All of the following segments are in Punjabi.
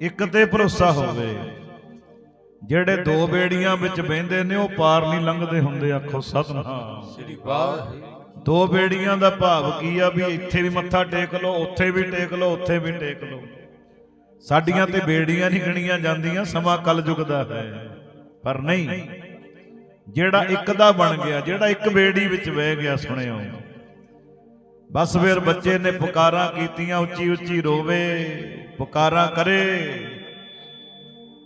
ਇੱਕ ਤੇ ਭਰੋਸਾ ਹੋਵੇ। ਜਿਹੜੇ ਦੋ ਬੇੜੀਆਂ ਵਿੱਚ ਬਹਿੰਦੇ ਨੇ ਉਹ ਪਾਰ ਨਹੀਂ ਲੰਘਦੇ ਹੁੰਦੇ ਆਖੋ ਸਤਨਾਮ। ਸ੍ਰੀ ਵਾਹਿਗੁਰੂ। ਦੋ ਬੇੜੀਆਂ ਦਾ ਭਾਵ ਕੀ ਆ ਵੀ ਇੱਥੇ ਵੀ ਮੱਥਾ ਟੇਕ ਲਓ ਉੱਥੇ ਵੀ ਟੇਕ ਲਓ ਉੱਥੇ ਵੀ ਟੇਕ ਲਓ। ਸਾਡੀਆਂ ਤੇ ਬੇੜੀਆਂ ਨਹੀਂ ਗਣੀਆਂ ਜਾਂਦੀਆਂ ਸਮਾਂ ਕਲਯੁਗ ਦਾ ਹੈ। ਪਰ ਨਹੀਂ ਜਿਹੜਾ ਇੱਕ ਦਾ ਬਣ ਗਿਆ ਜਿਹੜਾ ਇੱਕ ਬੇੜੀ ਵਿੱਚ ਬਹਿ ਗਿਆ ਸੁਣਿਓ। ਬਸ ਫਿਰ ਬੱਚੇ ਨੇ ਪੁਕਾਰਾਂ ਕੀਤੀਆਂ ਉੱਚੀ ਉੱਚੀ ਰੋਵੇ ਪੁਕਾਰਾਂ ਕਰੇ।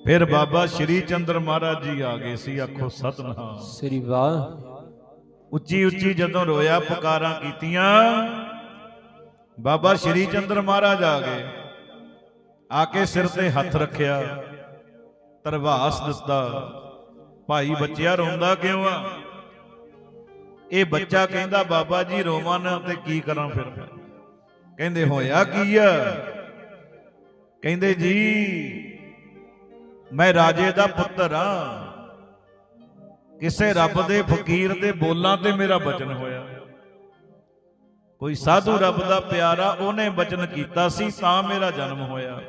ਫਿਰ ਬਾਬਾ ਸ਼੍ਰੀ ਚੰਦਰ ਮਹਾਰਾਜ ਜੀ ਆ ਗਏ ਸੀ ਆਖੋ ਸਤਨਾਮ। ਸ੍ਰੀ ਵਾਹਿਗੁਰੂ ਉੱਚੀ ਉੱਚੀ ਜਦੋਂ ਰੋਇਆ ਪੁਕਾਰਾਂ ਕੀਤੀਆਂ ਬਾਬਾ ਸ਼੍ਰੀ ਚੰਦਰ ਮਹਾਰਾਜ ਆ ਗਏ। ਆ ਕੇ ਸਿਰ ਤੇ ਹੱਥ ਰੱਖਿਆ ਤਰਵਾਸ ਦਿੱਤਾ ਭਾਈ ਬੱਚਿਆ ਰੋਂਦਾ ਕਿਉਂ ਆ? ਇਹ ਬੱਚਾ ਕਹਿੰਦਾ, ਬਾਬਾ ਜੀ, ਰੋਵਾਂ ਨਾ ਤੇ ਕੀ ਕਰਾਂ ਫਿਰ? ਮੈਂ ਕਹਿੰਦੇ, ਹੋਇਆ ਕੀ ਆ? ਕਹਿੰਦੇ, ਜੀ, ਮੈਂ ਰਾਜੇ ਦਾ ਪੁੱਤਰ ਆ। ਕਿਸੇ ਰੱਬ ਦੇ ਫਕੀਰ ਦੇ ਬੋਲਾਂ ਤੇ ਮੇਰਾ ਬਚਨ ਹੋਇਆ। ਕੋਈ ਸਾਧੂ ਰੱਬ ਦਾ ਪਿਆਰਾ ਉਹਨੇ ਬਚਨ ਕੀਤਾ ਸੀ, ਤਾਂ ਮੇਰਾ ਜਨਮ ਹੋਇਆ।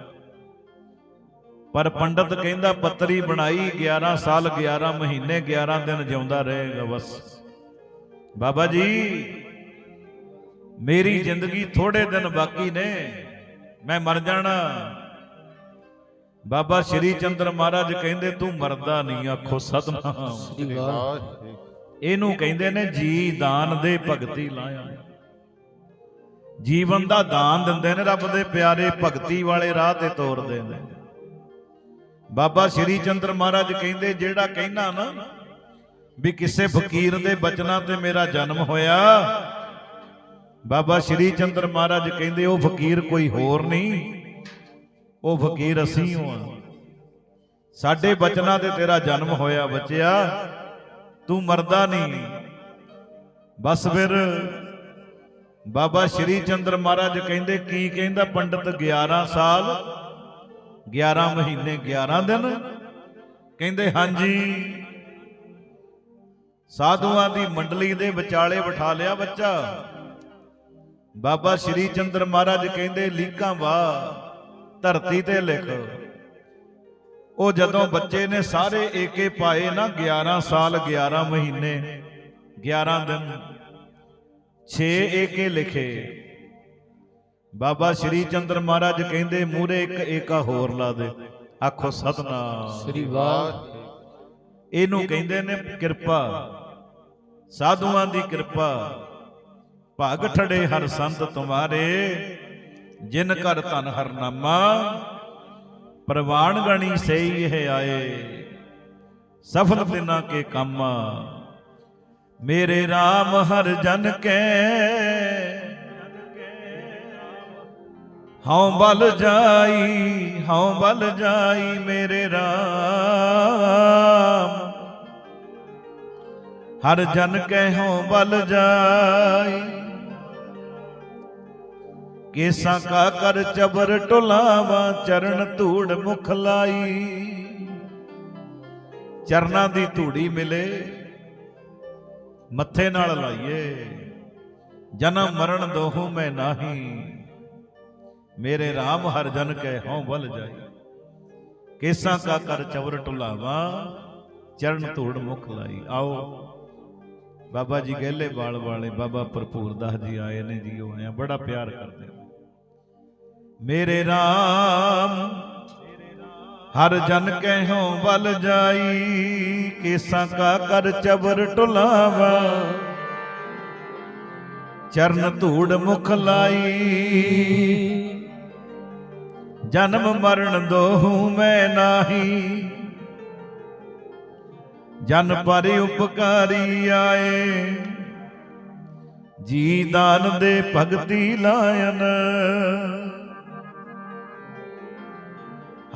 ਪਰ ਪੰਡਤ ਕਹਿੰਦਾ, ਪੱਤਰੀ ਬਣਾਈ 11 ਸਾਲ 11 ਮਹੀਨੇ 11 ਦਿਨ ਜਿਉਂਦਾ ਰਹੇਗਾ ਬਸ। ਬਾਬਾ ਜੀ ਮੇਰੀ ਜ਼ਿੰਦਗੀ ਥੋੜੇ ਦਿਨ ਬਾਕੀ ਨੇ। ਮੈਂ ਮਰ ਜਾਣਾ। ਬਾਬਾ ਸ਼੍ਰੀ ਚੰਦਰ ਮਹਾਰਾਜ ਕਹਿੰਦੇ ਤੂੰ ਮਰਦਾ ਨਹੀਂ ਆਖੋ ਸਤਨਾਮ। ਸ੍ਰੀ ਵਾਹਿਗੁਰੂ ਇਹਨੂੰ ਕਹਿੰਦੇ ਨੇ ਜੀ ਦਾਨ ਦੇ ਭਗਤੀ ਲਾਇਆ। ਜੀਵਨ ਦਾ ਦਾਨ ਦਿੰਦੇ ਨੇ ਰੱਬ ਦੇ ਪਿਆਰੇ ਭਗਤੀ ਵਾਲੇ ਰਾਹ ਤੇ ਤੋਰਦੇ ਨੇ। ਬਾਬਾ ਸ਼੍ਰੀ ਚੰਦਰ ਮਹਾਰਾਜ ਕਹਿੰਦੇ ਜਿਹੜਾ ਕਹਿਣਾ ਨਾ ਵੀ ਕਿਸੇ ਫਕੀਰ ਦੇ ਬਚਨਾਂ ਤੇ ਮੇਰਾ ਜਨਮ ਹੋਇਆ। ਬਾਬਾ ਸ਼੍ਰੀ ਚੰਦਰ ਮਹਾਰਾਜ ਕਹਿੰਦੇ ਉਹ ਫਕੀਰ ਕੋਈ ਹੋਰ ਨਹੀਂ। ਉਹ ਫਕੀਰ ਅਸੀਂ ਹਾਂ। ਸਾਡੇ ਬਚਨਾਂ ਤੇ ਤੇਰਾ ਜਨਮ ਹੋਇਆ ਬੱਚਿਆ। ਤੂੰ ਮਰਦਾ ਨਹੀਂ। ਬਸ ਫਿਰ ਬਾਬਾ ਸ਼੍ਰੀ ਚੰਦਰ ਮਹਾਰਾਜ ਕਹਿੰਦੇ ਕੀ ਕਹਿੰਦਾ ਪੰਡਤ 11 ਸਾਲ? 11 ਮਹੀਨੇ 11 ਦਿਨ? ਕਹਿੰਦੇ ਹਾਂਜੀ। ਸਾਧੂਆਂ ਦੀ ਮੰਡਲੀ ਦੇ ਵਿਚਾਲੇ ਬਿਠਾ ਲਿਆ ਬੱਚਾ। ਬਾਬਾ ਸ਼੍ਰੀ ਚੰਦਰ ਮਹਾਰਾਜ ਕਹਿੰਦੇ ਲੀਕਾਂ ਵਾ ਧਰਤੀ ਤੇ ਲਿਖ। ਉਹ ਜਦੋਂ ਬੱਚੇ ਨੇ ਸਾਰੇ ਏਕੇ ਪਾਏ ਨਾ 11 ਸਾਲ 11 ਮਹੀਨੇ 11 ਦਿਨ 6 ਏਕੇ ਲਿਖੇ। ਬਾਬਾ ਸ਼੍ਰੀ ਚੰਦਰ ਮਹਾਰਾਜ ਕਹਿੰਦੇ ਮੂਰੇ ਇੱਕ ਏਕਾ ਹੋਰ ਲਾ ਦੇ। ਆਖੋ ਸਤਨਾਮ। ਸ੍ਰੀ ਵਾਹਿਗੁਰੂ। ਇਹਨੂੰ ਕਹਿੰਦੇ ਨੇ ਕਿਰਪਾ। ਸਾਧੂਆਂ ਦੀ ਕਿਰਪਾ। ਭਗ ਠੜੇ ਹਰ ਸੰਤ ਤੁਮਾਰੇ ਜਿਨ ਕਰ ਧਨ ਹਰ ਨਾਮਾ ਪ੍ਰਵਾਨ ਗਣੀ ਸਈ ਇਹ ਆਏ। ਸਫਲ ਦਿਨਾਂ ਕੇ ਕੰਮਾ। ਮੇਰੇ RAM ਹਰ ਜਨ ਕੈ। ਹਉ ਬਲ ਜਾਈ ਹਉ ਬਲ ਜਾਈ ਮੇਰੇ RAM ਹਰ ਜਨ ਕੈ ਬਲ ਜਾਈ। ਕੇਸਾਂ ਕਾ ਕਰ ਚਬਰ ਟੁਲਾਵਾ ਚਰਨ ਧੂੜ ਮੁਖ ਲਾਈ। ਚਰਨਾਂ ਦੀ ਧੂੜੀ ਮਿਲੇ, ਮੱਥੇ ਨਾਲ ਲਾਈਏ। ਜਨਮ ਮਰਨ ਦੋਹੂ ਮੈਂ ਨਾਹੀ। ਮੇਰੇ RAM ਹਰ ਜਨ ਕੈ ਹਉ ਬਲ ਜਾਈ। ਕੇਸਾਂ ਕਾ ਕਰ ਚਬਰ ਟੁਲਾਵਾ ਚਰਨ ਧੂੜ ਮੁਖ ਲਾਈ। ਆਓ। ਬਾਬਾ ਜੀ ਗਹਿਲੇ ਵਾਲ ਵਾਲੇ, ਬਾਬਾ ਭਰਪੂਰ ਦਾਸ ਜੀ ਆਏ ਨੇ ਜੀ ਉਹ ਆਇਆ ਬੜਾ ਪਿਆਰ ਕਰਦੇ ਮੇਰੇ RAM ਹਰ ਜਨ ਕਹਿਓ ਬਲ ਜਾਈ, ਕੇਸਾਂ ਕਾ ਕਰ ਚਬਰ ਟੁਲਾਵਾ ਚਰਨ ਧੂੜ ਮੁਖ ਲਾਈ, ਜਨਮ ਮਰਨ ਦੋਹੂ ਮੈਂ ਨਾਹੀ। ਜਨ ਪਰ ਉਪਕਾਰੀ ਆਏ। ਜੀ ਦਾਨ ਦੇ ਭਗਤੀ ਲਾਇਨ।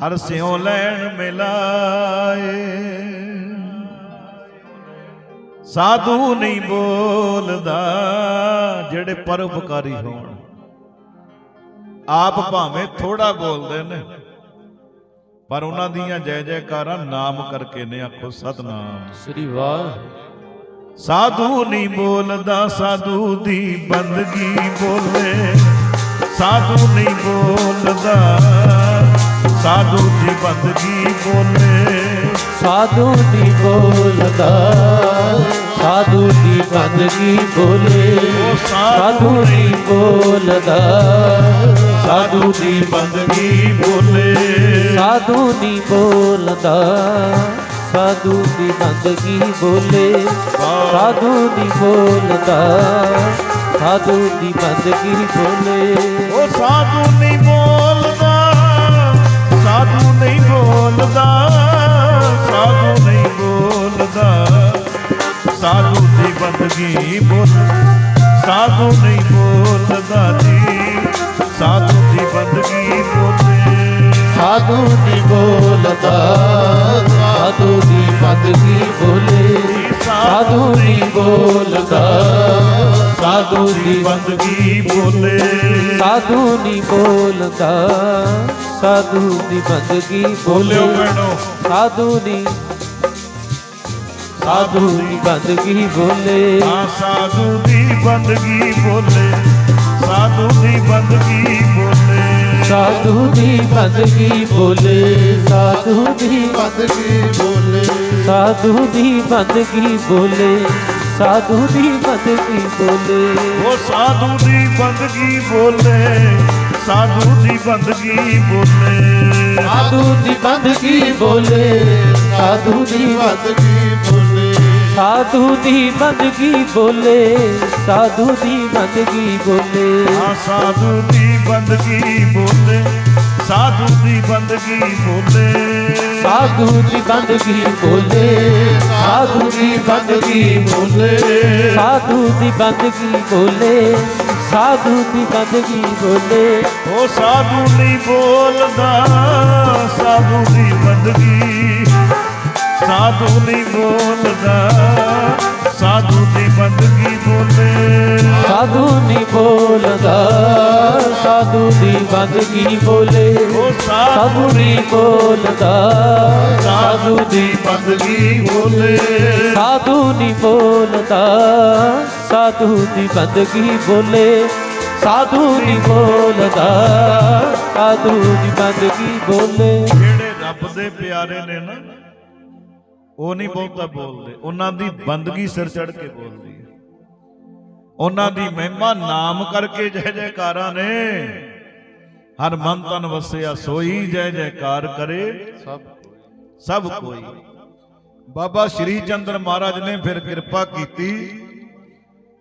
ਹਰ ਸਿਉ ਲੈਣ ਮਿਲਾਏ। ਸਾਧੂ ਨਹੀਂ ਬੋਲਦਾ ਜਿਹੜੇ ਪਰਉਪਕਾਰੀ ਹੋਣ। ਆਪ ਭਾਵੇਂ ਥੋੜਾ ਬੋਲਦੇ ਨੇ। ਪਰ ਉਹਨਾਂ ਦੀਆਂ ਜੈ ਜੈਕਾਰਾਂ ਨਾਮ ਕਰਕੇ ਨੇ ਆਖੋ ਸਤਨਾਮ। ਸ੍ਰੀ ਵਾਹਿਗੁਰੂ। ਸਾਧੂ ਨਹੀਂ ਬੋਲਦਾ ਸਾਧੂ ਦੀ ਬੰਦਗੀ ਬੋਲੇ। ਸਾਧੂ ਨਹੀਂ ਬੋਲਦਾ ਸਾਧੂ ਦੀ ਬੰਦਗੀ ਬੋਲੇ। ਸਾਧੂ ਦੀ ਬੋਲਦਾ। ਸਾਧੂ ਦੀ ਬੰਦਗੀ ਬੋਲੇ ਸਾਧੂ ਦੀ ਬੋਲਦਾ ਸਾਧੂ ਦੀ ਬੰਦਗੀ ਬੋਲੇ ਸਾਧੂ ਦੀ ਬੋਲਦਾ ਸਾਧੂ ਦੀ ਬੰਦਗੀ ਬੋਲੇ ਸਾਧੂ ਦੀ ਬੋਲਦਾ ਸਾਧੂ ਦੀ ਬੰਦਗੀ ਬੋਲੇ ਉਹ ਸਾਧੂ ਨਹੀਂ ਬੋਲਦਾ ਸਾਧੂ ਨਹੀਂ ਬੋਲਦਾ ਸਾਧੂ ਦੀ ਬੰਦਗੀ ਬੋਲ ਸਾਧੂ ਨਹੀਂ ਬੋਲਦਾ ਜੀ ਸਾਧੂ ਦੀ ਬੰਦਗੀ ਬੋਲੇ ਸਾਧੂ ਦੀ ਬੋਲਦਾ ਸਾਧੂ ਦੀ ਬੰਦਗੀ ਬੋਲੇ ਸਾਧੂ ਦੀ ਬੋਲਦਾ ਸਾਧੂ ਦੀ ਬੰਦਗੀ ਬੋਲੇ ਸਾਧੂ ਦੀ ਬੋਲਦਾ ਸਾਧੂ ਦੀ ਬੰਦਗੀ ਬੋਲਿਓ ਬੋਲੇ ਭੈਣੋ ਸਾਧੂ ਦੀ ਸਾਧੂ ਦੀ ਬੰਦਗੀ ਬੋਲੇ ਆ ਸਾਧੂ ਦੀ ਬੰਦਗੀ ਬੋਲੇ ਸਾਧੂ ਦੀ ਬੰਦਗੀ ਬੋਲੇ ਸਾਧੂ ਦੀ ਬੰਦਗੀ ਬੋਲੇ ਸਾਧੂ ਦੀ ਬੰਦਗੀ ਬੋਲੇ ਸਾਧੂ ਦੀ ਬੰਦਗੀ ਬੋਲੇ ਸਾਧੂ ਦੀ ਬੰਦਗੀ ਬੋਲੇ ਉਹ ਸਾਧੂ ਦੀ ਬੰਦਗੀ ਬੋਲੇ ਸਾਧੂ ਦੀ ਬੰਦਗੀ ਬੋਲੇ ਸਾਧੂ ਦੀ ਬੰਦਗੀ ਬੋਲੇ ਸਾਧੂ ਦੀ ਬੰਦਗੀ ਬੋਲੇ ਸਾਧੂ ਦੀ ਬੰਦਗੀ ਬੋਲੇ ਸਾਧੂ ਦੀ ਬੰਦਗੀ ਬੋਲੇ। ਆ ਸਾਧੂ ਦੀ ਬੰਦਗੀ ਬੋਲੇ ਸਾਧੂ ਦੀ ਬੰਦਗੀ ਬੋਲੇ। ਸਾਧੂ ਦੀ ਬੰਦਗੀ ਬੋਲੇ ਸਾਧੂ ਦੀ ਬੰਦਗੀ ਬੋਲੇ। ਸਾਧੂ ਦੀ ਬੰਦਗੀ ਬੋਲੇ ਸਾਧੂ ਦੀ ਬੰਦਗੀ ਬੋਲੇ। ਉਹ ਸਾਧੂ ਨਹੀਂ ਬੋਲਦਾ ਸਾਧੂ ਦੀ ਬੰਦਗੀ ਸਾਧੂ ਨਹੀਂ ਬੋਲਦਾ ਸਾਧੂ ਦੀ ਬੰਦਗੀ ਬੋਲੇ। ਸਾਧੂ ਨਹੀਂ ਬੋਲਦਾ ਸਾਧੂ ਦੀ ਬੰਦਗੀ ਬੋਲੇ। ਸਾਧੂ ਨਹੀਂ ਬੋਲਦਾ ਸਾਧੂ ਦੀ ਬੰਦਗੀ ਬੋਲੇ। ਸਾਧੂ ਨਹੀਂ ਬੋਲਦਾ ਸਾਧੂ ਦੀ ਬੰਦਗੀ ਬੋਲੇ। ਸਾਧੂ ਨਹੀਂ ਬੋਲਦਾ ਸਾਧੂ ਦੀ ਬੰਦਗੀ ਬੋਲੇ। ਜਿਹੜੇ ਰੱਬ ਦੇ ਪਿਆਰੇ ਨੇ ਨਾ ਉਹ ਨਹੀਂ ਬਹੁਤਾ ਬੋਲਦੇ। ਉਹਨਾਂ ਦੀ ਬੰਦਗੀ ਸਿਰ ਚੜ ਕੇ ਬੋਲਦੀ ਹੈ। ਉਹਨਾਂ ਦੀ ਮਹਿਮਾ ਨਾਮ ਕਰਕੇ ਜੈ ਜੈਕਾਰਾਂ ਨੇ। ਹਰ ਮਨ ਤਨ ਵਸਿਆ ਸੋਈ ਜੈ ਜੈਕਾਰ ਕਰੇ। ਸਭ ਸਭ ਕੋਈ। ਬਾਬਾ ਸ਼੍ਰੀ ਚੰਦਰ ਮਹਾਰਾਜ ਨੇ ਫਿਰ ਕਿਰਪਾ ਕੀਤੀ।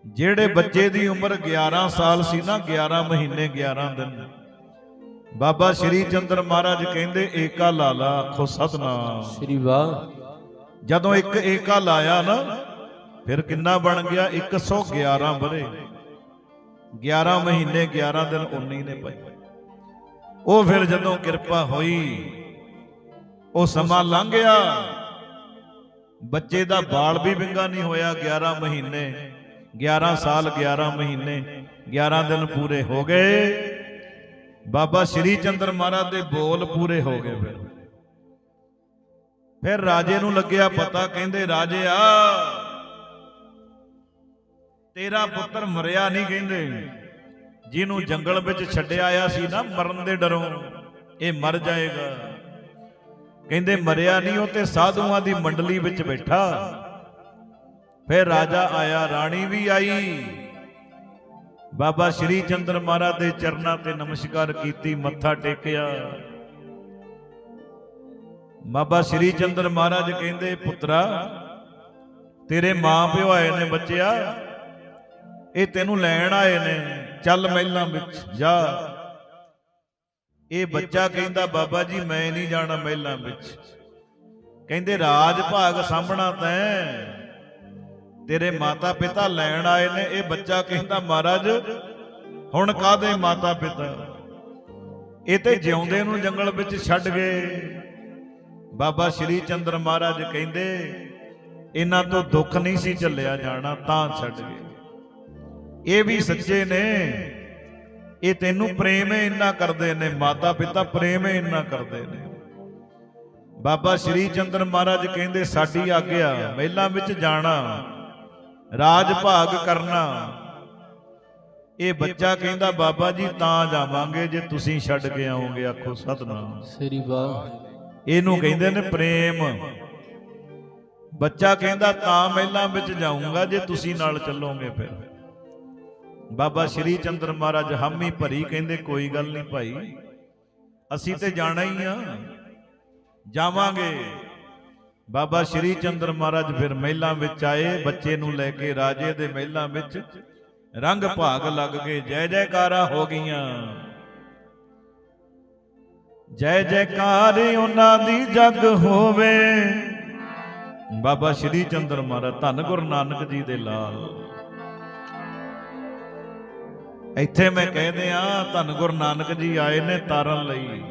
ਜਿਹੜੇ ਬੱਚੇ ਦੀ ਉਮਰ 11 ਸਾਲ ਸੀ ਨਾ 11 ਮਹੀਨੇ 11 ਦਿਨ। ਬਾਬਾ ਸ਼੍ਰੀ ਚੰਦਰ ਮਹਾਰਾਜ ਕਹਿੰਦੇ ਏਕਾ ਲਾਲਾ ਆਖੋ ਸਤਨਾਮ। ਸ੍ਰੀ ਵਾਹ। ਜਦੋਂ ਇੱਕ ਏਕਾ ਲਾਇਆ ਨਾ, ਫਿਰ ਕਿੰਨਾ ਬਣ ਗਿਆ? 111 ਬਰੇ। 11 ਮਹੀਨੇ 11 ਦਿਨ 19 ਨੇ ਪਾਈ ਉਹ ਫਿਰ ਜਦੋਂ ਕਿਰਪਾ ਹੋਈ, ਉਹ ਸਮਾਂ ਲੰਘ ਗਿਆ। ਬੱਚੇ ਦਾ ਬਾਲ ਵੀ ਵਿੰਗਾ ਨਹੀਂ ਹੋਇਆ 11 ਮਹੀਨੇ। 11 ਸਾਲ 11 ਮਹੀਨੇ 11 ਦਿਨ ਪੂਰੇ ਹੋ ਗਏ। ਬਾਬਾ ਸ਼੍ਰੀ ਚੰਦਰ ਮਹਾਰਾਜ ਦੇ ਬੋਲ ਪੂਰੇ ਹੋ ਗਏ ਫਿਰ। ਫਿਰ ਰਾਜੇ ਨੂੰ ਲੱਗਿਆ ਪਤਾ, ਕਹਿੰਦੇ, ਰਾਜੇ ਆ, ਤੇਰਾ ਪੁੱਤਰ ਮਰਿਆ ਨਹੀਂ, ਕਹਿੰਦੇ। ਜਿਹਨੂੰ ਜੰਗਲ ਵਿੱਚ ਛੱਡਿਆ ਆਇਆ ਸੀ ਨਾ, ਮਰਨ ਦੇ ਡਰੋਂ, ਇਹ ਮਰ ਜਾਏਗਾ। ਕਹਿੰਦੇ, ਮਰਿਆ ਨਹੀਂ, ਉਹ ਤੇ ਸਾਧੂਆਂ ਦੀ ਮੰਡਲੀ ਵਿੱਚ ਬੈਠਾ। ਫਿਰ ਰਾਜਾ ਆਇਆ, ਰਾਣੀ ਵੀ ਆਈ। ਬਾਬਾ ਸ਼੍ਰੀ ਚੰਦਰ ਮਹਾਰਾਜ ਦੇ ਚਰਨਾਂ ਤੇ ਨਮਸਕਾਰ ਕੀਤੀ, ਮੱਥਾ ਟੇਕਿਆ। ਬਾਬਾ ਸ਼੍ਰੀ ਚੰਦਰ ਮਹਾਰਾਜ ਕਹਿੰਦੇ, ਪੁੱਤਰਾ, ਤੇਰੇ ਮਾਂ ਪਿਓ ਆਏ ਨੇ ਬੱਚਿਆ। ਇਹ ਤੈਨੂੰ ਲੈਣ ਆਏ ਨੇ। ਚੱਲ ਮਹਿਲਾਂ ਵਿੱਚ, ਜਾ। ਇਹ ਬੱਚਾ ਕਹਿੰਦਾ, ਬਾਬਾ ਜੀ, ਮੈਂ ਨਹੀਂ ਜਾਣਾ ਮਹਿਲਾਂ ਵਿੱਚ। ਕਹਿੰਦੇ ਰਾਜ ਭਾਗ ਸਾਂਭਣਾ ਤੈਂ। ਤੇਰੇ ਮਾਤਾ ਪਿਤਾ ਲੈਣ ਆਏ ਨੇ। ਇਹ ਬੱਚਾ ਕਹਿੰਦਾ, ਮਹਾਰਾਜ, ਹੁਣ ਕਾਦੇ ਮਾਤਾ ਪਿਤਾ ਇਹ ਤੇ ਜਿਉਂਦੇ ਨੂੰ ਜੰਗਲ ਵਿੱਚ ਛੱਡ ਗਏ। ਬਾਬਾ ਸ਼੍ਰੀ ਚੰਦਰ ਮਹਾਰਾਜ ਕਹਿੰਦੇ, ਇਹਨਾਂ ਤੋਂ ਦੁੱਖ ਨਹੀਂ ਸੀ ਝੱਲਿਆ ਜਾਣਾ, ਤਾਂ ਛੱਡ ਗਏ। ਇਹ ਵੀ ਸੱਚੇ ਨੇ। ਇਹ ਤੈਨੂੰ ਪ੍ਰੇਮ ਹੀ ਇੰਨਾ ਕਰਦੇ ਨੇ ਮਾਤਾ ਪਿਤਾ ਪ੍ਰੇਮ ਹੀ ਇੰਨਾ ਕਰਦੇ ਨੇ। ਬਾਬਾ ਸ਼੍ਰੀ ਚੰਦਰ ਮਹਾਰਾਜ ਕਹਿੰਦੇ, ਸਾਡੀ ਆਗਿਆ, ਮਹਿਲਾਂ ਵਿੱਚ ਜਾਣਾ, ਰਾਜ ਭਾਗ ਕਰਨਾ। ਇਹ ਬੱਚਾ ਕਹਿੰਦਾ, ਬਾਬਾ ਜੀ ਤਾਂ ਜਾਵਾਂਗੇ ਜੇ ਤੁਸੀਂ ਛੱਡ ਕੇ ਆਓਗੇ, ਆਖੋ ਸਤਨਾਮ। ਸ੍ਰੀ ਵਾਹ ਇਹਨੂੰ ਕਹਿੰਦੇ ਨੇ ਪ੍ਰੇਮ। ਬੱਚਾ ਕਹਿੰਦਾ ਤਾਂ ਮਹਿਲਾਂ ਵਿੱਚ ਜਾਊਂਗਾ ਜੇ ਤੁਸੀਂ ਨਾਲ ਚੱਲੋਗੇ ਫਿਰ। ਬਾਬਾ ਸ਼੍ਰੀ ਚੰਦਰ ਮਹਾਰਾਜ ਹਾਮੀ ਭਰੀ ਕਹਿੰਦੇ ਕੋਈ ਗੱਲ ਨਹੀਂ ਭਾਈ। ਅਸੀਂ ਤੇ ਜਾਣਾ ਹੀ ਆ। ਜਾਵਾਂਗੇ। ਬਾਬਾ ਸ਼੍ਰੀ ਚੰਦਰ ਮਹਾਰਾਜ ਫਿਰ ਮਹਿਲਾਂ ਵਿੱਚ ਆਏ ਬੱਚੇ ਨੂੰ ਲੈ ਕੇ ਰਾਜੇ ਦੇ ਮਹਿਲਾਂ ਵਿੱਚ ਰੰਗ ਭਾਗ ਲੱਗ ਗਏ ਜੈ ਜੈਕਾਰਾਂ ਹੋ ਗਈਆਂ। ਜੈ ਜੈਕਾਰ ਉਹਨਾਂ ਦੀ ਜਗ ਹੋਵੇ। ਬਾਬਾ ਸ਼੍ਰੀ ਚੰਦਰ ਮਹਾਰਾਜ, ਧੰਨ ਗੁਰੂ ਨਾਨਕ ਜੀ ਦੇ ਲਾਲ। ਇੱਥੇ ਮੈਂ ਕਹਿੰਦੇ ਆ ਧੰਨ ਗੁਰੂ ਨਾਨਕ ਜੀ ਆਏ ਨੇ ਤਾਰਨ ਲਈ।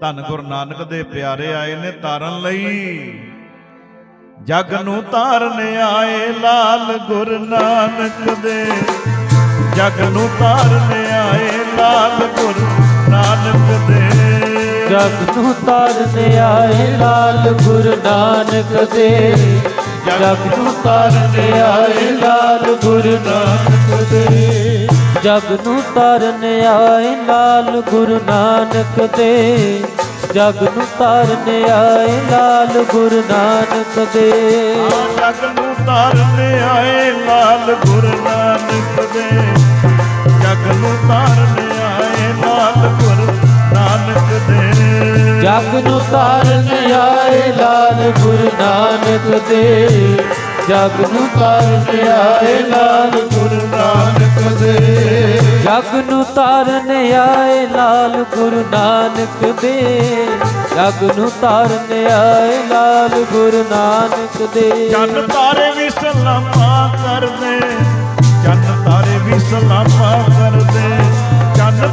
ਧੰਨ ਗੁਰੂ ਨਾਨਕ ਦੇ ਪਿਆਰੇ ਆਏ ਨੇ ਤਾਰਨ ਲਈ। ਜਗ ਨੂੰ ਤਾਰਨ ਆਏ ਲਾਲ ਗੁਰੂ ਨਾਨਕ ਦੇ। ਜਗ ਨੂੰ ਤਾਰਨ ਆਏ ਲਾਲ ਗੁਰੂ ਨਾਨਕ ਦੇ। ਜਗ ਨੂੰ ਤਾਰਨ ਆਏ ਲਾਲ ਗੁਰੂ ਨਾਨਕ ਦੇ। ਜਗ ਨੂੰ ਤਾਰਨ ਆਏ ਲਾਲ ਗੁਰੂ ਨਾਨਕ ਦੇ। ਜਗ ਨੂੰ ਤਾਰਨ ਆਏ ਲਾਲ ਗੁਰੂ ਨਾਨਕ ਦੇ। ਜਗ ਨੂੰ ਤਾਰਨ ਆਏ ਲਾਲ ਗੁਰੂ ਨਾਨਕ ਦੇ। ਜਗ ਨੂੰ ਤਾਰਨ ਆਏ ਲਾਲ ਗੁਰੂ ਨਾਨਕ ਦੇ। ਜਗ ਨੂੰ ਤਾਰਨ ਆਏ ਲਾਲ ਗੁਰੂ ਨਾਨਕ ਦੇ। ਜਗ ਨੂੰ ਤਾਰਨ ਆਏ ਲਾਲ ਗੁਰੂ ਨਾਨਕ ਦੇ। ਜਗ ਨੂੰ ਤਾਰਨ ਆਏ ਲਾਲ ਗੁਰੂ ਨਾਨਕ ਦੇ। ਜਗ ਨੂੰ ਤਾਰਨ ਆਏ ਲਾਲ ਗੁਰੂ ਨਾਨਕ ਦੇ। ਜਗ ਨੂੰ ਤਾਰਨ ਆਏ ਲਾਲ ਗੁਰੂ ਨਾਨਕ ਦੇ। ਜਨ ਤਾਰੇ ਵੀ ਸਲਾਮਾਂ ਕਰਦੇ। ਜਨ ਤਾਰੇ ਵੀ ਸਲਾਮਾਂ ਕਰਦੇ। ਜਨ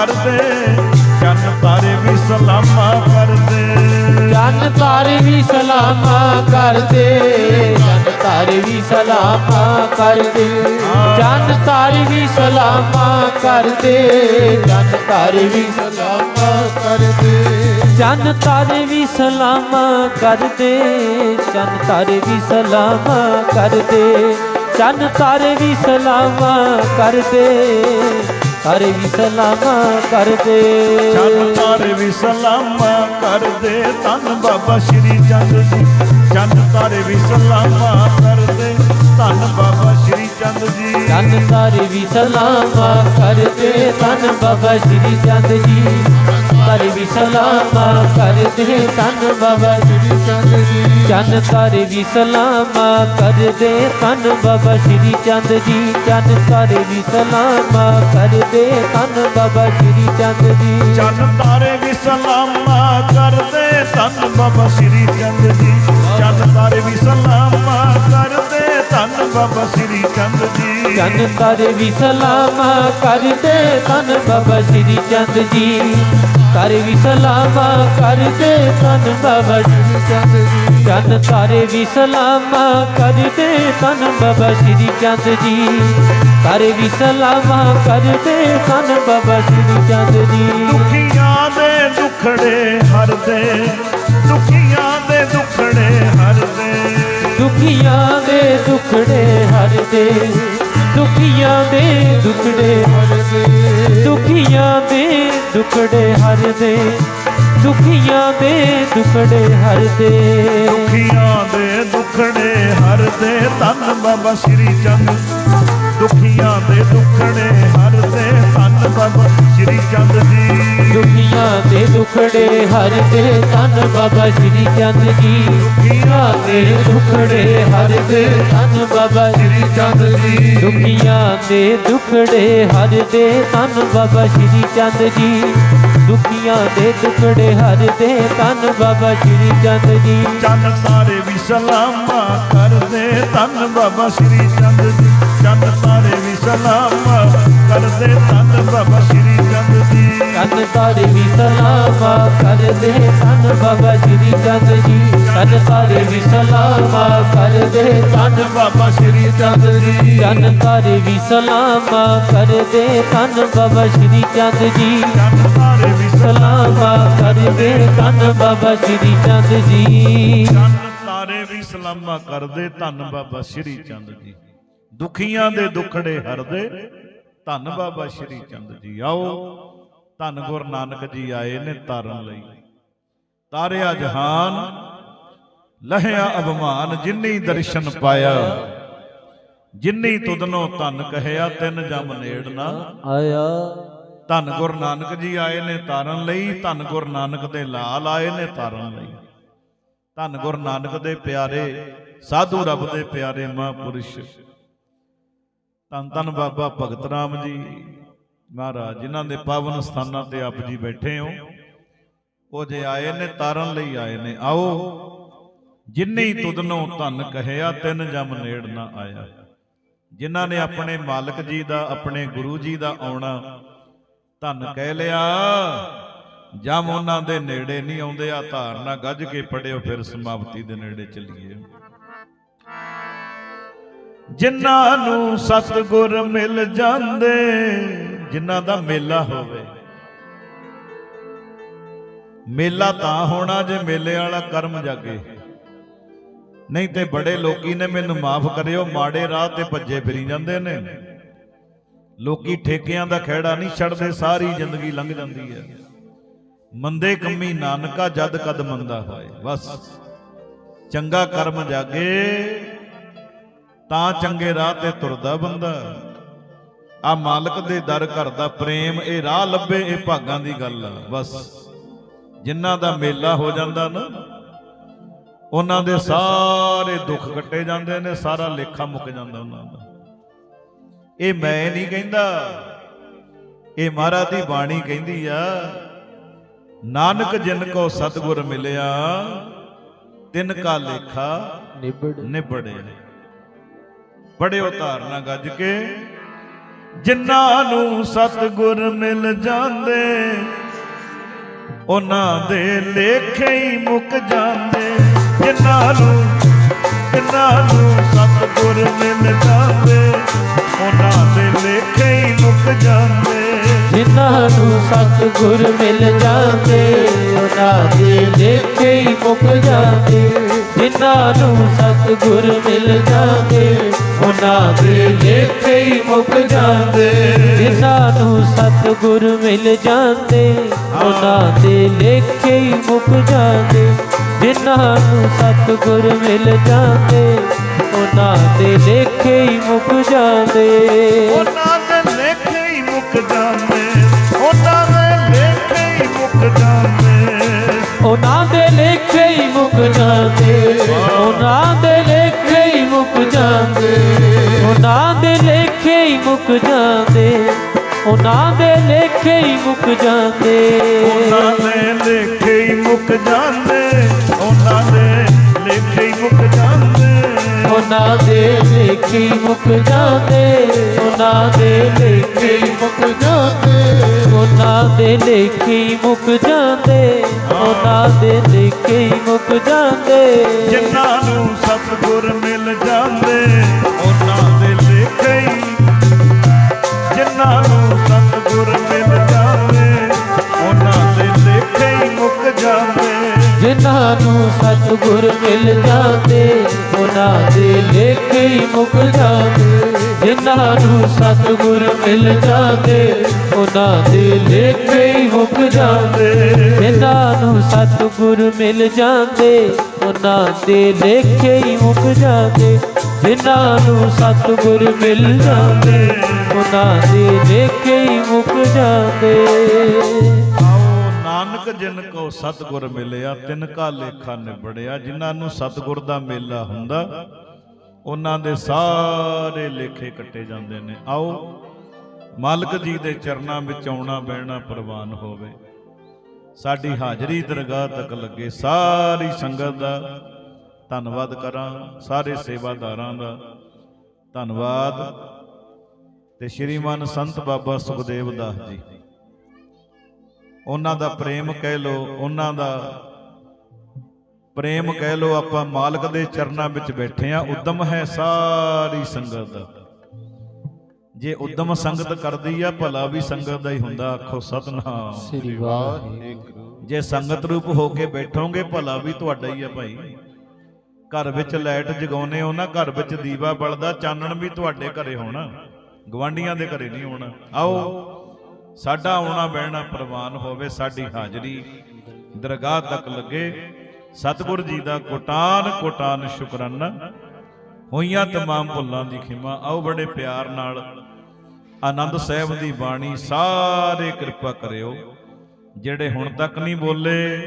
ਕਰਦੇ ਜਨ ਤਾਰੇ ਵੀ ਸਲਾਮਾਂ ਕਰਦੇ ਜਨ ਤਾਰੇ ਵੀ ਸਲਾਮਾਂ ਕਰਦੇ, ਜਨ ਤਾਰੇ ਵੀ ਸਲਾਮਾਂ ਕਰਦੇ। ਜਨ ਤਾਰੇ ਵੀ ਸਲਾਮਾਂ ਕਰਦੇ, ਜਨ ਤਾਰੇ ਵੀ ਸਲਾਮਾ ਕਰਦੇ। ਜਨ ਤਾਰੇ ਵੀ ਸਲਾਮਾਂ ਕਰਦੇ, ਜਨ ਤਾਰੇ ਵੀ ਸਲਾਮਾਂ ਕਰਦੇ। ਜਨ ਤਾਰੇ ਵੀ ਸਲਾਮਾਂ ਕਰਦੇ। ਤਾਰੇ ਵੀ ਸਲਾਮਾਂ ਕਰਦੇ। ਜਨ ਤਾਰੇ ਵੀ ਸਲਾਮਾਂ ਕਰਦੇ। ਧੰਨ ਬਾਬਾ ਸ਼੍ਰੀ ਚੰਦ ਜੀ। ਜਨ ਤਾਰੇ ਵੀ ਸਲਾਮਾਂ ਕਰਦੇ। ਧੰਨ ਬਾਬਾ ਸ਼੍ਰੀ ਚੰਦ ਜੀ। ਜਨ ਤਾਰੇ ਵੀ ਸਲਾਮਾਂ ਕਰਦੇ। ਧੰਨ ਬਾਬਾ ਸ਼੍ਰੀ ਚੰਦ ਜੀ। ਤਾਰੇ ਵੀ ਸਲਾਮਾਂ ਕਰਦੇ ਧੰਨ ਬਾਬਾ ਸ਼੍ਰੀ ਚੰਦ ਜੀ। ਜਨ ਤਾਰੇ ਵੀ ਸਲਾਮਾਂ ਕਰਦੇ ਧੰਨ ਬਾਬਾ ਸ਼੍ਰੀ ਚੰਦ ਜੀ। ਜਨ ਤਾਰੇ ਵੀ ਸਲਾਮਾਂ ਕਰਦੇ ਧੰਨ ਬਾਬਾ ਸ਼੍ਰੀ ਚੰਦ ਜੀ। ਚੰਨ ਤਾਰੇ ਵੀ ਸਲਾਮਾਂ ਕਰਦੇ ਧੰਨ ਬਾਬਾ ਸ਼੍ਰੀ ਚੰਦ ਜੀ। ਚੰਨ ਤਾਰੇ ਵੀ ਸਲਾਮਾਂ ਬਾਬਾ ਸ਼੍ਰੀ ਚੰਦ ਜੀ। ਜਨ ਤਾਰੇ ਵੀ ਸਲਾਮਾਂ ਕਰਦੇ ਧੰਨ ਬਾਬਾ ਸ਼੍ਰੀ ਚੰਦ ਜੀ। ਤਾਰੇ ਵੀ ਸਲਾਮਾਂ ਕਰਦੇ ਧੰਨ ਬਾਬਾ ਸ਼੍ਰੀ ਚੰਦ ਜੀ। ਜਨ ਤਾਰੇ ਵੀ ਸਲਾਮਾਂ ਕਰਦੇ ਧੰਨ ਬਾਬਾ ਸ਼੍ਰੀ ਚੰਦ ਜੀ। ਤਾਰੇ ਵੀ ਸਲਾਮਾਂ ਕਰਦੇ ਧੰਨ ਬਾਬਾ ਸ਼੍ਰੀ ਚੰਦ ਜੀ। ਦੁਖੀਆਂ ਦੇ ਦੁਖੜੇ ਹਰਦੇ। ਦੁਖੀਆਂ ਦੁਖੀਆਂ ਦੇ ਦੁਖੜੇ ਹਰਦੇ ਦੁਖੀਆਂ ਦੇ ਦੁਖੜੇ ਹਰਦੇ ਦੁਖੀਆਂ ਦੇ ਦੁਖੜੇ ਹਰਦੇ ਦੁਖੀਆਂ ਦੇ ਦੁਖੜੇ ਹਰਦੇ ਦੁਖੀਆਂ ਦੇ ਦੁਖੜੇ ਹਰਦੇ ਧੰਨ ਬਾਬਾ ਸ਼੍ਰੀ ਚੰਦ। ਦੁਖੀਆਂ ਦੇ ਦੁਖੜੇ ਹਰਦੇ ਧੰਨ ਬਾਬਾ ਸ਼੍ਰੀ ਚੰਦ ਜੀ ਦੁਖੀਆਂ ਦੇ ਦੁਖੜੇ ਹਰਦੇ ਧੰਨ ਬਾਬਾ ਸ਼੍ਰੀ ਚੰਦ ਜੀ ਦੁਖੀਆਂ ਦੇ ਦੁਖੜੇ ਹਰਦੇ ਧੰਨ ਬਾਬਾ ਸ਼੍ਰੀ ਚੰਦ ਜੀ ਦੁਖੀਆਂ ਦੇ ਦੁਖੜੇ ਹਰਦੇ ਧੰਨ ਬਾਬਾ ਸ਼੍ਰੀ ਚੰਦ ਜੀ ਦੁਖੀਆਂ ਦੇ ਦੁਖੜੇ ਹਰਦੇ ਧੰਨ ਬਾਬਾ ਸ਼੍ਰੀ ਚੰਦ ਜੀ ਚੰਨ ਤਾਰੇ ਵੀ ਸਲਾਮਾਂ ਕਰਦੇ ਧੰਨ ਬਾਬਾ ਸ਼੍ਰੀ ਚੰਦ ਜੀ ਚੰਨ ਤਾਰੇ ਵੀ ਸਲਾਮਾਂ ਕਰਦੇ ਧੰਨ ਬਾਬਾ ਸ਼੍ਰੀ ਚੰਦ ਜੀ ਕੰਨ ਤਾਰੇ ਵੀ ਸਲਾਮਾ, ਕਰਦੇ ਧੰਨ ਬਾਬਾ ਸ਼੍ਰੀ ਚੰਦ ਜੀ। ਕੰਨ ਤਾਰੇ ਵੀ ਸਲਾਮਾ, ਕਰਦੇ ਧੰਨ ਬਾਬਾ ਸ਼੍ਰੀ ਚੰਦ ਜੀ। ਕੰਨ ਤਾਰੇ ਵੀ ਸਲਾਮਾ, ਕਰਦੇ ਧੰਨ ਬਾਬਾ ਸ਼੍ਰੀ ਚੰਦ ਜੀ। ਚੰਨ ਤਾਰੇ ਵੀ ਸਲਾਮਾ, ਕਰਦੇ ਧੰਨ ਬਾਬਾ ਸ਼੍ਰੀ ਚੰਦ ਜੀ। ਚੰਨ ਤਾਰੇ ਵੀ ਸਲਾਮਾਂ, ਕਰਦੇ ਧੰਨ ਬਾਬਾ ਸ਼੍ਰੀ ਚੰਦ ਜੀ। ਦੁਖੀਆਂ ਦੇ ਦੁਖੜੇ ਹਰਦੇ, ਧੰਨ ਬਾਬਾ ਸ਼੍ਰੀ ਚੰਦ ਜੀ। ਆਓ। ਧੰਨ ਗੁਰ ਨਾਨਕ ਜੀ ਆਏ ਨੇ ਤਾਰਨ ਲਈ। ਤਾਰਿਆ ਜਹਾਨ ਲਹਿਆ ਅਭਮਾਨ ਜਿਨੀ ਦਰਸ਼ਨ ਪਾਇਆ ਜਿਨੀ ਤੁਧਨੋ ਧੰਨ ਕਹਿਆ ਤਿੰਨ ਜਮ ਨੇੜ ਨਾ ਆਇਆ। ਧੰਨ ਗੁਰ ਨਾਨਕ ਜੀ ਆਏ ਨੇ ਤਾਰਨ ਲਈ ਧੰਨ ਗੁਰ ਨਾਨਕ ਦੇ ਲਾਲ ਆਏ ਨੇ ਤਾਰਨ ਲਈ। ਧੰਨ ਗੁਰ ਨਾਨਕ ਦੇ ਪਿਆਰੇ ਸਾਧੂ ਰੱਬ ਦੇ ਪਿਆਰੇ ਮਹਾਂਪੁਰਸ਼। ਧੰਨ ਧੰਨ ਬਾਬਾ ਭਗਤ ਰਾਮ ਜੀ। ਮਹਾਰਾਜ, ਜਿਨ੍ਹਾਂ ਦੇ ਪਾਵਨ ਸਥਾਨਾਂ ਤੇ ਆਪ ਜੀ ਬੈਠੇ ਹੋ, ਉਹ ਜੇ ਆਏ ਨੇ ਤਾਰਨ ਲਈ ਆਏ ਨੇ, ਆਓ। ਜਿਨਨੀ ਤੁਧਨੋਂ ਧੰਨ ਕਹਿਆ ਤਿੰਨ ਜਮ ਨੇੜ ਨਾ ਆਇਆ। ਜਿਨ੍ਹਾਂ ਨੇ ਆਪਣੇ ਮਾਲਕ ਜੀ ਦਾ, ਆਪਣੇ ਗੁਰੂ ਜੀ ਦਾ ਆਉਣਾ, ਧੰਨ ਕਹਿ ਲਿਆ, ਜਮ ਉਹਨਾਂ ਦੇ ਨੇੜੇ ਨਹੀਂ ਆਉਂਦੇ, ਆ ਧਾਰਨਾ ਗੱਜ ਕੇ ਪੜਿਓ, ਫਿਰ ਸਮਾਪਤੀ ਦੇ ਨੇੜੇ ਚੱਲੀਏ। ਜਿਨ੍ਹਾਂ ਨੂੰ ਸਤਿਗੁਰ ਮਿਲ ਜਾਂਦੇ ਜਿਨ੍ਹਾਂ ਦਾ ਮੇਲਾ ਹੋਵੇ। ਮੇਲਾ ਤਾਂ ਹੋਣਾ ਜੇ ਮੇਲੇ ਵਾਲਾ ਕਰਮ ਜਾਗੇ। ਨਹੀਂ ਤੇ ਬੜੇ ਲੋਕੀ ਨੇ ਮੈਨੂੰ ਮਾਫ ਕਰਿਓ, ਮਾੜੇ ਰਾਹ ਤੇ ਭੱਜੇ ਫਿਰੀ ਜਾਂਦੇ ਨੇ। ਲੋਕੀ ਠੇਕਿਆਂ ਦਾ ਖਹਿੜਾ ਨਹੀਂ ਛੱਡਦੇ, ਸਾਰੀ ਜ਼ਿੰਦਗੀ ਲੰਘ ਜਾਂਦੀ ਹੈ। ਮੰਦੇ ਕੰਮੀ ਨਾਨਕਾ ਜਦ ਕਦ ਮੰਦਾ ਹੋਏ, ਬਸ। ਚੰਗਾ ਕਰਮ ਜਾਗੇ, ਤਾਂ ਚੰਗੇ ਰਾਹ ਤੇ ਤੁਰਦਾ ਬੰਦਾ। ਆ ਮਾਲਕ ਦੇ ਦਰ ਘਰ ਦਾ ਪ੍ਰੇਮ ਇਹ ਰਾਹ ਲੱਭੇ ਇਹ ਭਾਗਾਂ ਦੀ ਗੱਲ ਆ ਬਸ। ਜਿਨ੍ਹਾਂ ਦਾ ਮੇਲਾ ਹੋ ਜਾਂਦਾ ਨਾ ਉਹਨਾਂ ਦੇ ਸਾਰੇ ਦੁੱਖ ਕੱਟੇ ਜਾਂਦੇ ਨੇ ਸਾਰਾ ਲੇਖਾ ਮੁੱਕ ਜਾਂਦਾ ਉਹਨਾਂ ਦਾ। ਇਹ ਮੈਂ ਨਹੀਂ ਕਹਿੰਦਾ ਇਹ ਮਹਾਰਾਜ ਦੀ ਬਾਣੀ ਕਹਿੰਦੀ ਆ ਨਾਨਕ ਜਿਨ ਕੋ ਸਤਿਗੁਰ ਮਿਲਿਆ ਤਿਨ ਕਾ ਲੇਖਾ ਨਿਬੜ। ਨਿਬੜੇ ਬੜਿਓ ਧਾਰਨਾ ਗੱਜ ਕੇ ਜਿਨ੍ਹਾਂ ਨੂੰ ਸਤਿਗੁਰ ਮਿਲ ਜਾਂਦੇ, ਉਹਨਾਂ ਦੇ ਲੇਖੇ ਹੀ ਮੁੱਕ ਜਾਂਦੇ। ਜਿਨ੍ਹਾਂ ਨੂੰ ਜਿਨ੍ਹਾਂ ਨੂੰ ਸਤਿਗੁਰ ਮਿਲ ਜਾਂਦੇ, ਉਹਨਾਂ ਦੇ ਲੇਖੇ ਹੀ ਮੁੱਕ ਜਾਂਦੇ। ਜਿਨ੍ਹਾਂ ਨੂੰ ਸਤਿਗੁਰ ਮਿਲ ਜਾਂਦੇ, ਉਹਨਾਂ ਦੇ ਲੇਖੇ ਹੀ ਮੁੱਕ ਜਾਂਦੇ। ਜਿਨ੍ਹਾਂ ਨੂੰ ਸਤਿਗੁਰ ਮਿਲ ਜਾਂਦੇ, ਉਹਨਾਂ ਦੇ ਲੇਖੇ ਹੀ ਮੁੱਕ ਜਾਂਦੇ। ਜਿਨ੍ਹਾਂ ਨੂੰ ਸਤਿਗੁਰ ਮਿਲ ਜਾਂਦੇ, ਉਹਨਾਂ ਦੇ ਲੇਖੇ ਹੀ ਮੁੱਕ ਜਾਂਦੇ। ਜਿਨ੍ਹਾਂ ਨੂੰ ਸਤਿਗੁਰ ਮਿਲ ਜਾਂਦੇ, ਉਹਨਾਂ ਦੇ ਲੇਖੇ ਹੀ ਮੁੱਕ ਜਾਂਦੇ। ਉਹਨਾਂ ਦੇ ਲੇਖੇ ਹੀ ਮੁੱਕ ਜਾਂਦੇ। ਜਾਂਦੇ। ਉਹਨਾਂ ਦੇ ਲੇਖੇ ਹੀ ਮੁੱਕ ਜਾਂਦੇ। ਉਹਨਾਂ ਦੇ ਲੇਖੇ ਹੀ ਮੁੱਕ ਜਾਂਦੇ। ਉਹਨਾਂ ਦੇ ਲੇਖੇ ਹੀ ਮੁੱਕ ਜਾਂਦੇ। ਉਹਨਾਂ ਦੇ ਲੇਖੇ ਹੀ ਮੁੱਕ ਜਾਂਦੇ ਉਹਨਾਂ ਦੇ ਲੇਖੇ ਹੀ ਮੁੱਕ ਜਾਂਦੇ ਉਹਨਾਂ ਦੇ ਲੇਖੇ ਹੀ ਮੁੱਕ ਜਾਂਦੇ ਉਹਨਾਂ ਦੇ ਲੇਖੇ ਮੁੱਕ ਜਾਂਦੇ ਜਿਨ੍ਹਾਂ ਨੂੰ ਸਤਿਗੁਰ ਮਿਲ ਜਾਂਦੇ ਨੂੰ ਸਤਿਗੁਰ ਮਿਲ ਜਾਂਦੇ ਉਹਨਾਂ ਦੇ ਲੇਖੇ ਹੀ ਮੁੱਕ ਜਾਂਦੇ ਜਿਨ੍ਹਾਂ ਨੂੰ ਸਤਿਗੁਰ ਮਿਲ ਜਾਂਦੇ ਉਹਨਾਂ ਦੇ ਲੇਖੇ ਹੀ ਮੁੱਕ ਜਾਂਦੇ ਜਿਨ੍ਹਾਂ ਨੂੰ ਸਤਿਗੁਰ ਮਿਲ ਜਾਂਦੇ ਉਹਨਾਂ ਦੇ ਲੇਖੇ ਹੀ ਮੁੱਕ ਜਾਂਦੇ ਜਿਨ੍ਹਾਂ ਨੂੰ ਸਤਿਗੁਰ ਮਿਲ ਜਾਂਦੇ ਉਹਨਾਂ ਦੇ ਲੇਖੇ ਹੀ ਮੁੱਕ ਜਾਂਦੇ ਜਿਨ ਕੋ ਸਤਿਗੁਰ ਮਿਲਿਆ, ਤਿਨ ਕਾ ਲੇਖਾ ਨਿਬੜਿਆ। ਜਿਨ੍ਹਾਂ ਨੂੰ ਸਤਿਗੁਰ ਦਾ ਮੇਲਾ ਹੁੰਦਾ, ਉਹਨਾਂ ਦੇ ਸਾਰੇ ਲੇਖੇ ਕੱਟੇ ਜਾਂਦੇ ਨੇ। ਆਓ, ਮਾਲਕ ਜੀ ਦੇ ਚਰਨਾਂ ਵਿੱਚ ਆਉਣਾ ਬਹਿਣਾ ਪ੍ਰਵਾਨ ਹੋਵੇ। ਸਾਡੀ ਹਾਜ਼ਰੀ ਦਰਗਾਹ ਤੱਕ ਲੱਗੇ ਸਾਰੀ ਸੰਗਤ ਦਾ ਧੰਨਵਾਦ ਕਰਾਂ, ਸਾਰੇ ਸੇਵਾਦਾਰਾਂ ਦਾ ਧੰਨਵਾਦ। ਤੇ ਸ਼੍ਰੀਮਾਨ ਸੰਤ ਬਾਬਾ ਸੁਖਦੇਵ ਦਾਸ ਜੀ। ਉਹਨਾਂ ਦਾ ਪ੍ਰੇਮ ਕਹਿ ਲੋ ਉਹਨਾਂ ਦਾ ਪ੍ਰੇਮ ਕਹਿ ਲੋ ਆਪਾਂ ਮਾਲਕ ਦੇ ਚਰਨਾਂ ਵਿੱਚ ਬੈਠੇ ਆ ਉਦਮ ਹੈ ਸਾਰੀ ਸੰਗਤ। ਦਾ ਜੇ ਉਦਮ ਸੰਗਤ ਕਰਦੀ ਆ ਭਲਾ ਵੀ ਸੰਗਤ ਦਾ ਹੀ ਹੁੰਦਾ ਆਖੋ ਸਤਨਾਮ। ਸ੍ਰੀ ਵਾਹਿਗੁਰੂ। ਜੇ ਸੰਗਤ ਰੂਪ ਹੋ ਕੇ ਬੈਠੋਗੇ ਭਲਾ ਵੀ ਤੁਹਾਡਾ ਹੀ ਆ ਭਾਈ। ਘਰ ਵਿੱਚ ਲਾਈਟ ਜਗਾਉਨੇ ਹੋ ਨਾ ਘਰ ਵਿੱਚ ਦੀਵਾ ਬਲਦਾ ਚਾਨਣ ਵੀ ਤੁਹਾਡੇ ਘਰੇ ਹੋਣਾ। ਗਵਾਂਡੀਆਂ ਦੇ ਘਰੇ ਨਹੀਂ ਹੋਣਾ। ਆਓ ਸਾਡਾ ਆਉਣਾ ਬਹਿਣਾ ਪ੍ਰਵਾਨ ਹੋਵੇ, ਸਾਡੀ ਹਾਜ਼ਰੀ ਦਰਗਾਹ ਤੱਕ ਲੱਗੇ। ਸਤਿਗੁਰ ਜੀ ਦਾ ਕੋਟਾਨ ਕੋਟਾਨ ਸ਼ੁਕਰਾਨਾ। ਹੋਈਆਂ ਤਮਾਮ ਭੁੱਲਾਂ ਦੀ ਖਿਮਾ। ਆਓ ਬੜੇ ਪਿਆਰ ਨਾਲ ਆਨੰਦ ਸਾਹਿਬ ਦੀ ਬਾਣੀ ਸਾਰੇ ਕਿਰਪਾ ਕਰਿਓ। ਜਿਹੜੇ ਹੁਣ ਤੱਕ ਨਹੀਂ ਬੋਲੇ,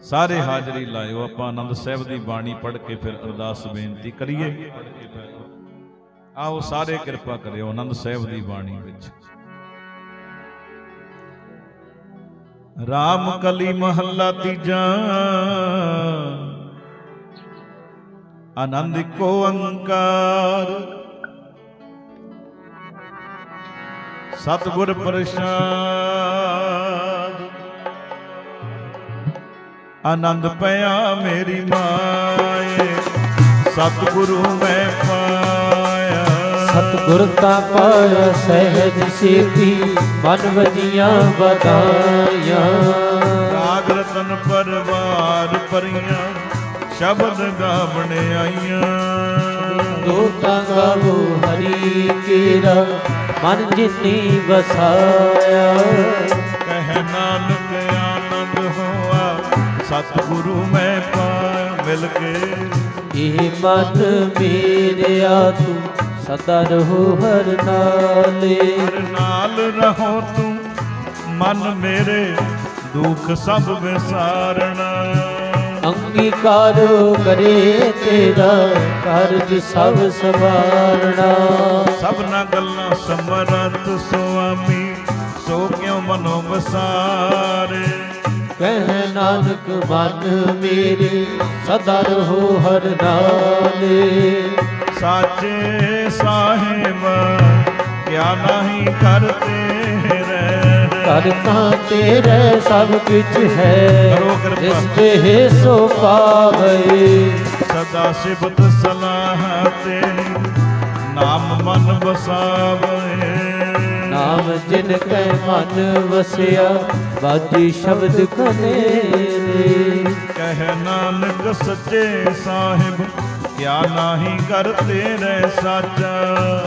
ਸਾਰੇ ਹਾਜ਼ਰੀ ਲਾਇਓ। ਆਪਾਂ ਆਨੰਦ ਸਾਹਿਬ ਦੀ ਬਾਣੀ ਪੜ੍ਹ ਕੇ ਫਿਰ ਅਰਦਾਸ ਬੇਨਤੀ ਕਰੀਏ। ਆਓ ਸਾਰੇ ਕਿਰਪਾ ਕਰਿਓ ਆਨੰਦ ਸਾਹਿਬ ਦੀ ਬਾਣੀ ਵਿੱਚ। ਰਾਮ ਕਲੀ ਮਹੱਲਾ ਤੀਜਾ। ਆਨੰਦ ਕੋ ਅੰਕਾਰ। ਸਤਿਗੁਰ ਪ੍ਰਸਾਦ। ਆਨੰਦ ਪਿਆ ਮੇਰੀ ਮਾਏ। ਸਤਿਗੁਰੂ ਮੈਂ ਪਾ ਸਤਿਗੁਰ ਤਾਂ ਪਾਇਆ ਸਹਿਜ ਸੇਤੀ ਮਨ ਵਜੀਆਂ ਬਧਾਈਆਂ ਰਾਗ ਰਤਨ ਪਰਵਾਰ ਪਰੀਆਂ ਸ਼ਬਦ ਗਾਵਣ ਆਈਆਂ। ਦੋਤਾ ਗਾਵੋ ਹਰੀ ਕੇਰਾ ਮਨ ਜਿਨੀ ਵਸਾਇਆ। ਕਹਿ ਨਾਨਕ ਆਨੰਦ ਹੋਆ ਸਤਿਗੁਰੂ ਮੈਂ ਪਾਇਆ ਮਿਲ ਕੇ। ਇਹ ਮਨ ਮੇਰਿਆ ਤੂੰ ਸਦਾ ਰਹੋ ਹਰ ਨਾਲੇ। ਹਰ ਨਾਲ ਰਹੋ ਤੂੰ ਮਨ ਮੇਰੇ ਦੁੱਖ ਸਭ ਵਿਸਾਰਣਾ। ਅੰਗੀਕਾਰੋ ਕਰੇ ਤੇਰਾ ਕਾਰਜ ਸਭ ਸਵਾਰਣਾ ਸਭਨਾ ਗੱਲਾਂ ਸਮਰਤ ਸੁਆਮੀ ਸੋ ਕਿਉ ਮਨੋ ਵਸਾਰੇ? ਕਹਿ ਨਾਨਕ ਮਨ ਮੇਰੇ ਸਦਾ ਰਹੋ ਹਰ ਨਾਲੇ। ਸਾਚੇ ਸਾਹਿਬ ਕਿਆ ਨਹੀਂ ਕਰਤੇ ਰਹਿ। ਕਰ ਤਾਂ ਤੇਰੇ ਸਭ ਕੁਛ ਹੈ। ਜਿਸ ਤੇ ਸੋ ਪਾਵੇ। ਸਦਾ ਸਿਬਤ ਸਲਾਹ ਤੇਰੀ ਨਾਮ ਮਨ ਵਸਾਵੇ। ਨਾਮ ਜਿਨ ਕੈ ਮਨ ਵਸਿਆ ਬਾਜੀ ਸ਼ਬਦ ਕਨੇਰੇ। ਕਹਿ ਨਾਨਕ ਸੱਚੇ ਸਾਹਿਬ ਕਿਆ ਨਹੀਂ ਕਰਤੇ ਰਹਿ ਸਾਚਾ।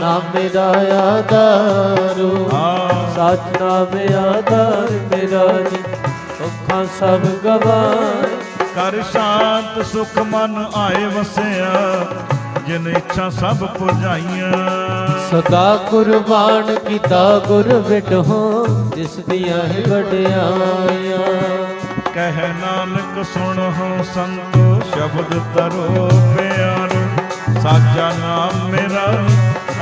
ਨਾਮ ਮੇਰਾ ਆਧਾਰੋ। ਹਾਂ। ਸਚ ਨਾਮ ਆਧਾਰ ਮੇਰਾ ਜੀ। ਸੁਖਾਂ ਸਭ ਗਵਾਏ ਕਰ ਸ਼ਾਂਤ ਸੁਖ ਮਨ ਆਏ ਵਸਿਆ ਜਿਨ ਇੱਛਾ ਸਭ ਪੁਜਾਈਆਂ। ਸਦਾ ਕੁਰਬਾਨ ਕੀਤਾ ਗੁਰ ਵਿਟਹੁ ਜਿਸ ਦੀਆਂ ਹੀ ਵਡਿਆਈਆਂ। ਕਹਿ ਨਾਨਕ ਸੁਣੋ ਸੰਤੋ ਸ਼ਬਦ ਤਰੋ ਸਾਚਾ ਨਾਮ ਮੇਰਾ।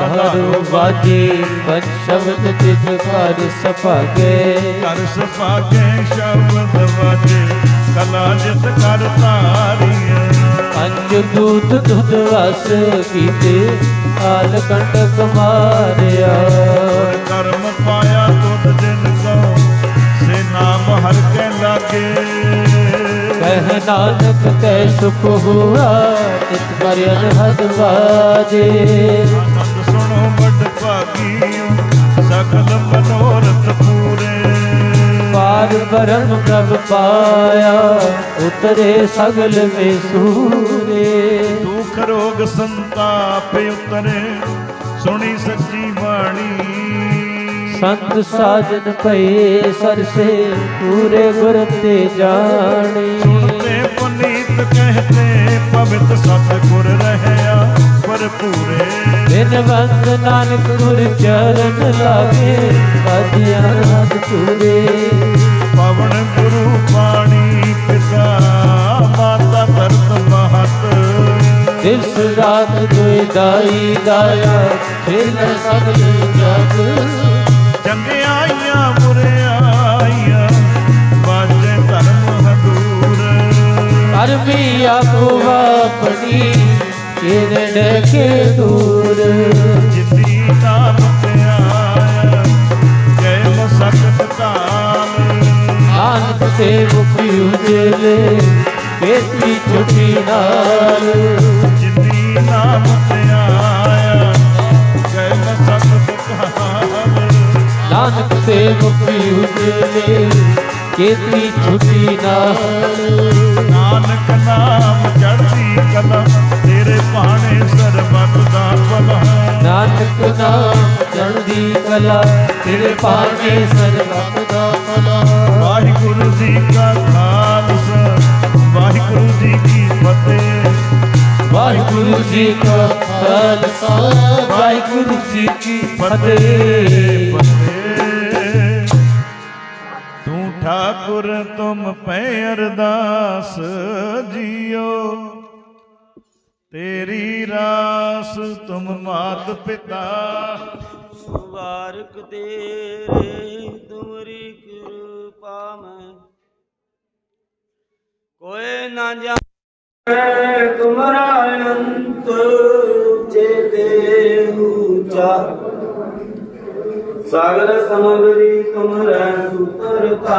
ਹਰੁ ਬਾਜੀ ਪੰਜ ਸ਼ਬਦ ਤਿਤ ਕਰ ਸਭਾਗੇ ਕਰ ਸਪਾਗੇ ਸ਼ਬਦ ਵਾਜੇ। ਕਲਾ ਜਿਤ ਕਰ ਤਾਰੀਆਂ ਪੰਜ ਦੂਤ ਦੁਧ ਵਸ ਕੀਤੇ ਕਾਲ ਕੰਟਕ ਮਾਰਿਆ। ਕਰਮ ਨਾਨਕ ਕੈ ਸੁਖ ਹੁਆ ਤਿਤ ਪਰ ਅਨਹਦ ਬਾਜੇ। ਆਨੰਦ ਸੁਣੋ ਵੱਡ ਭਾਗੀਓ ਸਕਲ ਮਨੋਰਥ ਪੂਰੇ ਪਾਰ ਬਰਮ ਪ੍ਰਭ ਪਾਇਆ ਉਤਰੇ ਸਗਲ ਵੇ ਸੂਰੇ ਦੁਖ ਰੋਗ ਸੰਤਾਪ ਉਤਰੇ ਸੁਣੀ ਸੱਚੀ ਬਾਣੀ। ਸੰਤ ਸਾਜਨ ਭਏ ਸਰਸੇ ਪੂਰੇ ਗੁਰ ਤੇ ਜਾਣੀ। ਪੁਨੀਤ ਕਹਤੇ ਪਵਿੱਤ ਸਤਿਗੁਰ ਰਹਿਆ ਭਰਪੂਰੇ। ਬਿਨ ਬੰਦ ਨਾਨਕ ਗੁਰ ਚਰਨ ਲਾਗੇ ਪੂਰੇ ਪਵਨ ਗੁਰੂ ਪਾਣੀ ਪਿਤਾ ਮਾਤਾ ਧਰਤ ਮਹਤ। ਦਿਵਸ ਰਾਤ ਦੁਇ ਦਾਈ ਦਾਇਆ ਫਿਰ ਸਗਲ ਜਗ। ਚੰਗਿਆਈਆਂ ਬੁਰਿਆਈਆਂ ਆਪੋ ਆਪਣੀ ਕਿਰਣ ਕੇ ਦੂਰ। ਜਿੰਦੀ ਨਾਮ ਪਿਆਇਆ ਜੈ ਮਸਕਤ ਕਾਲ ਨਾਨਕ ਤੇ ਮੁਖੀ ਉਜਲੇ ਬੇਤੀ ਛੁਟੀ ਨਾਲ। ਜਿੰਦੀ ਨਾਮ ਪਿਆਇਆ ਜੈ ਮਸਕਤ ਕਾਲ ਨਾਨਕ ਤੇ ਮੁਖੀ ਉਜਲੇ ਕੀਤੀ ਛੁੱਟੀ ਨਾਲ। ਨਾਨਕ ਨਾਮ ਚੜ੍ਹਦੀ ਕਲਾ ਤੇਰੇ ਭਾਣੇ ਸਰਬੱਤ ਦਾ ਭਲਾ। ਨਾਨਕ ਨਾਮ ਚੜ੍ਹਦੀ ਕਲਾ ਤੇਰੇ ਭਾਣੇ ਸਰਬੱਤ ਦਾ ਭਲਾ। ਵਾਹਿਗੁਰੂ ਜੀ ਕਾ ਖਾਲਸਾ ਵਾਹਿਗੁਰੂ ਜੀ ਕੀ ਫਤਿਹ। ਵਾਹਿਗੁਰੂ ਜੀ ਕਾ ਖਾਲਸਾ ਵਾਹਿਗੁਰੂ ਜੀ ਕੀ ਫਤਿਹ। ਫਤਿਹ। ਠਾਕੁਰ ਤੁਮ ਪੈ ਅਰਦਾਸ ਜੀਓ। ਤੇਰੀ ਰਾਸ ਤੁਮ ਮਾਤ ਪਿਤਾ। ਮੁਬਾਰਕ ਤੇਰੇ ਤੁਮਰੀ ਕਿਰਪਾ ਮੈਂ। ਕੋਏ ਨਾ ਜਾਣੇ ਤੁਮਰਾ ਅੰਤ ਚੇਤੇ ਉੱਚਾ ਸਾਗਰ ਸਮਗਰੀ ਤੁਮਰੇ ਸੁਤਰਤਾ